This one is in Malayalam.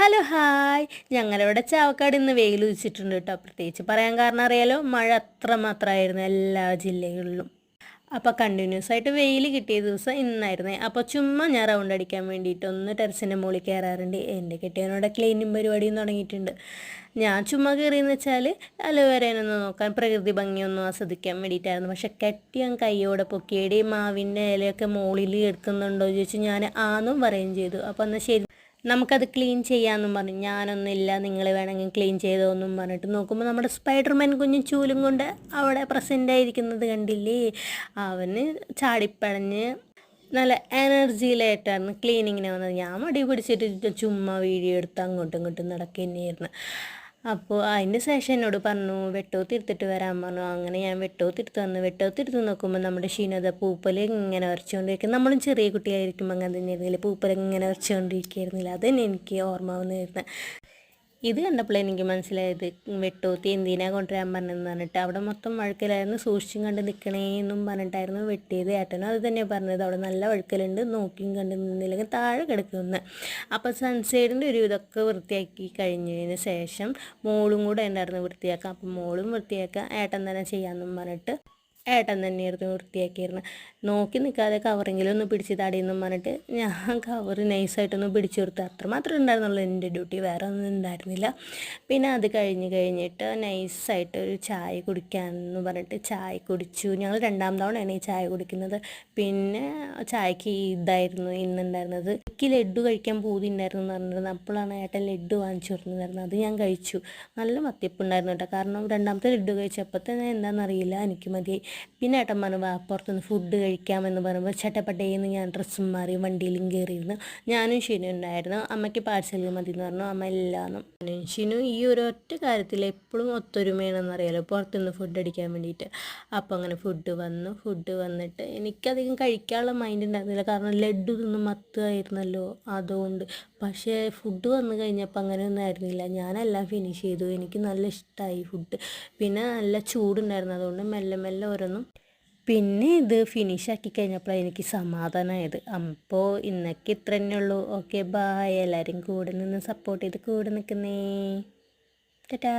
Hello hi. ഞങ്ങളിവിടെ ചാവക്കാട് ഇന്ന് വെയിൽ ഉദിച്ചിട്ടുണ്ട് കേട്ടോ. പ്രത്യേകിച്ച് പറയാൻ കാരണം അറിയാലോ മഴ അത്രമാത്രമായിരുന്നു എല്ലാ ജില്ലകളിലും. അപ്പോൾ കണ്ടിന്യൂസ് ആയിട്ട് വെയിൽ കിട്ടിയ ദിവസം ഇന്നായിരുന്നേ. അപ്പോൾ ചുമ്മാ ഞാൻ റൗണ്ട് അടിക്കാൻ വേണ്ടിയിട്ട് ഒന്ന് ടെറസിന്റെ മുകളിൽ കയറാറുണ്ട്. എന്റെ കെട്ടിയവനോടെ ക്ലീനിങ് പരിപാടിയും തുടങ്ങിയിട്ടുണ്ട്. ഞാൻ ചുമ്മാ കയറിയെന്ന് വെച്ചാൽ അലോവേരനൊന്ന് നോക്കാൻ പ്രകൃതി ഭംഗിയൊന്നും ആസ്വദിക്കാൻ വേണ്ടിയിട്ടായിരുന്നു. പക്ഷെ കെട്ടിയാൻ കൈയോടെ പൊക്കിയടി മാവിന്റെ ഇലയൊക്കെ മുകളിൽ എടുക്കുന്നുണ്ടോ ചോദിച്ചു ഞാൻ ആന്നും പറയുകയും ചെയ്തു. അപ്പോൾ എന്നാൽ ശരി. നമുക്കത് ക്ലീൻ ചെയ്യാമെന്നും പറഞ്ഞു. ഞാനൊന്നുമില്ല നിങ്ങൾ വേണമെങ്കിൽ ക്ലീൻ ചെയ്തോന്നും പറഞ്ഞിട്ട്. നോക്കുമ്പോൾ നമ്മുടെ സ്പൈഡർമാൻ കുഞ്ഞു ചൂലും കൊണ്ട് അവിടെ പ്രസന്റ് ആയിരിക്കുന്നത് കണ്ടില്ലേ? അവന് ചാടിപ്പടഞ്ഞ് നല്ല എനർജിയിലായിട്ടായിരുന്നു ക്ലീനിങ്ങിന് വന്നത്. ഞാൻ മടി പിടിച്ചിട്ട് ചുമ്മാ വീഡിയോ എടുത്ത് അങ്ങോട്ടും ഇങ്ങോട്ടും നടക്കുന്നതായിരുന്നു അപ്പോൾ അതിന് ശേഷം എന്നോട് പറഞ്ഞു വെട്ടോത്തിരുത്തിട്ട് വരാൻ പറഞ്ഞു. അങ്ങനെ ഞാൻ വെട്ടോത്തിരുത്ത് വന്നു വെട്ടോത്തിരുത്ത് നോക്കുമ്പോൾ നമ്മുടെ ക്ഷീണത പൂപ്പൽ ഇങ്ങനെ വരച്ചുകൊണ്ടിരിക്കും നമ്മളും ചെറിയ കുട്ടിയായിരിക്കുമ്പോൾ അങ്ങനെ തന്നെയായിരുന്നില്ല? പൂപ്പൽ ഇങ്ങനെ വരച്ചുകൊണ്ടിരിക്കുകയായിരുന്നില്ല തന്നെ എനിക്ക് ഓർമ്മ വന്നിരുന്നത് ഇത് കണ്ടപ്പോൾ എനിക്ക് മനസ്സിലായത് വെട്ടോത്തി എന്തിനാ കൊണ്ടുവരാൻ പറഞ്ഞതെന്ന് പറഞ്ഞിട്ട് അവിടെ മൊത്തം വഴുക്കലായിരുന്നു സൂക്ഷിച്ചും കണ്ട് നിൽക്കണേ എന്നും പറഞ്ഞിട്ടായിരുന്നു വെട്ടിയത്. ഏട്ടനും അത് തന്നെ പറഞ്ഞത് അവിടെ നല്ല വഴുക്കലുണ്ട് നോക്കിയും കണ്ട് നിന്നില്ലെങ്കിൽ താഴെ കിടക്കുമെന്ന്. അപ്പോൾ സൺസൈഡിന്റെ ഒരു ഇതൊക്കെ വൃത്തിയാക്കി കഴിഞ്ഞതിന് ശേഷം മോളും കൂടെ ഉണ്ടായിരുന്നു വൃത്തിയാക്കാം അപ്പം മോളും വൃത്തിയാക്കാം ഏട്ടൻ തന്നെ ചെയ്യാമെന്നും പറഞ്ഞിട്ട് ഏട്ടൻ തന്നെയായിരുന്നു വൃത്തിയാക്കിയിരുന്നത് നോക്കി നിൽക്കാതെ കവറെങ്കിലും പിടിച്ച് തടിയെന്നും പറഞ്ഞിട്ട് ഞാൻ കവർ നൈസായിട്ടൊന്ന് പിടിച്ചു കൊടുത്തു അത്രമാത്രം ഉണ്ടായിരുന്നുള്ളൂ. എന്റെ ഡ്യൂട്ടി വേറെ ഒന്നും ഉണ്ടായിരുന്നില്ല. പിന്നെ അത് കഴിഞ്ഞ് കഴിഞ്ഞിട്ട് നൈസായിട്ട് ഒരു ചായ കുടിക്കാമെന്ന് പറഞ്ഞിട്ട് ചായ കുടിച്ചു. ഞങ്ങൾ രണ്ടാം തവണയാണ് ഈ ചായ കുടിക്കുന്നത്. പിന്നെ ചായക്ക് ഇതായിരുന്നു ഇന്നുണ്ടായിരുന്നത്. എനിക്ക് ലഡ്ഡു കഴിക്കാൻ പൂതി ഉണ്ടായിരുന്നു എന്ന് പറഞ്ഞിരുന്നത് അപ്പോഴാണ് ഏട്ടൻ ലഡ്ഡു വാങ്ങിച്ചു കൊടുത്തിരുന്നത് അത് ഞാൻ കഴിച്ചു. നല്ല മത്തിയപ്പുണ്ടായിരുന്നു കേട്ടോ. കാരണം രണ്ടാമത്തെ ലഡ്ഡു കഴിച്ചപ്പോൾ തന്നെ എന്താണെന്നറിയില്ല എനിക്ക് മതിയായി. പിന്നെ പറഞ്ഞു വാ പുറത്തുനിന്ന് ഫുഡ് കഴിക്കാമെന്ന് പറയുമ്പോൾ ചട്ടപ്പട്ടയെന്ന് ഞാൻ ഡ്രസ്സും മാറി വണ്ടിയിലും കയറിയിരുന്നു ഞാനും ഷിനു ഉണ്ടായിരുന്നു. അമ്മയ്ക്ക് പാഴ്സൽ മതി എന്ന് പറഞ്ഞു. അമ്മ എല്ലാന്നും ഷിനു ഈ ഒരു ഒറ്റ കാര്യത്തിൽ എപ്പോഴും ഒത്തൊരുമയാണെന്ന് അറിയാലോ പുറത്തുനിന്ന് ഫുഡ് അടിക്കാൻ വേണ്ടിയിട്ട്. അപ്പോൾ അങ്ങനെ ഫുഡ് വന്നു. ഫുഡ് വന്നിട്ട് എനിക്കധികം കഴിക്കാനുള്ള മൈൻഡ് ഉണ്ടായിരുന്നില്ല. കാരണം ലഡ്ഡു തിന്ന് മത്തുമായിരുന്നല്ലോ അതുകൊണ്ട്. പക്ഷേ ഫുഡ് വന്നു കഴിഞ്ഞപ്പോൾ അങ്ങനെയൊന്നും ആയിരുന്നില്ല. ഞാനെല്ലാം ഫിനിഷ് ചെയ്തു. എനിക്ക് നല്ല ഇഷ്ടമായി ഫുഡ് പിന്നെ നല്ല ചൂടുണ്ടായിരുന്നു. അതുകൊണ്ട് മെല്ലെ മെല്ലെ ഓരോന്നും പിന്നെ ഇത് ഫിനിഷ് ആക്കി കഴിഞ്ഞപ്പോഴാണ് എനിക്ക് സമാധാനമായത് അപ്പോൾ ഇന്നൊക്കെ ഇത്ര തന്നെ ഉള്ളൂ. ഓക്കെ ബായ് എല്ലാവരും കൂടെ നിന്ന് സപ്പോർട്ട് ചെയ്ത് കൂടെ നിൽക്കുന്നേ. ടാറ്റാ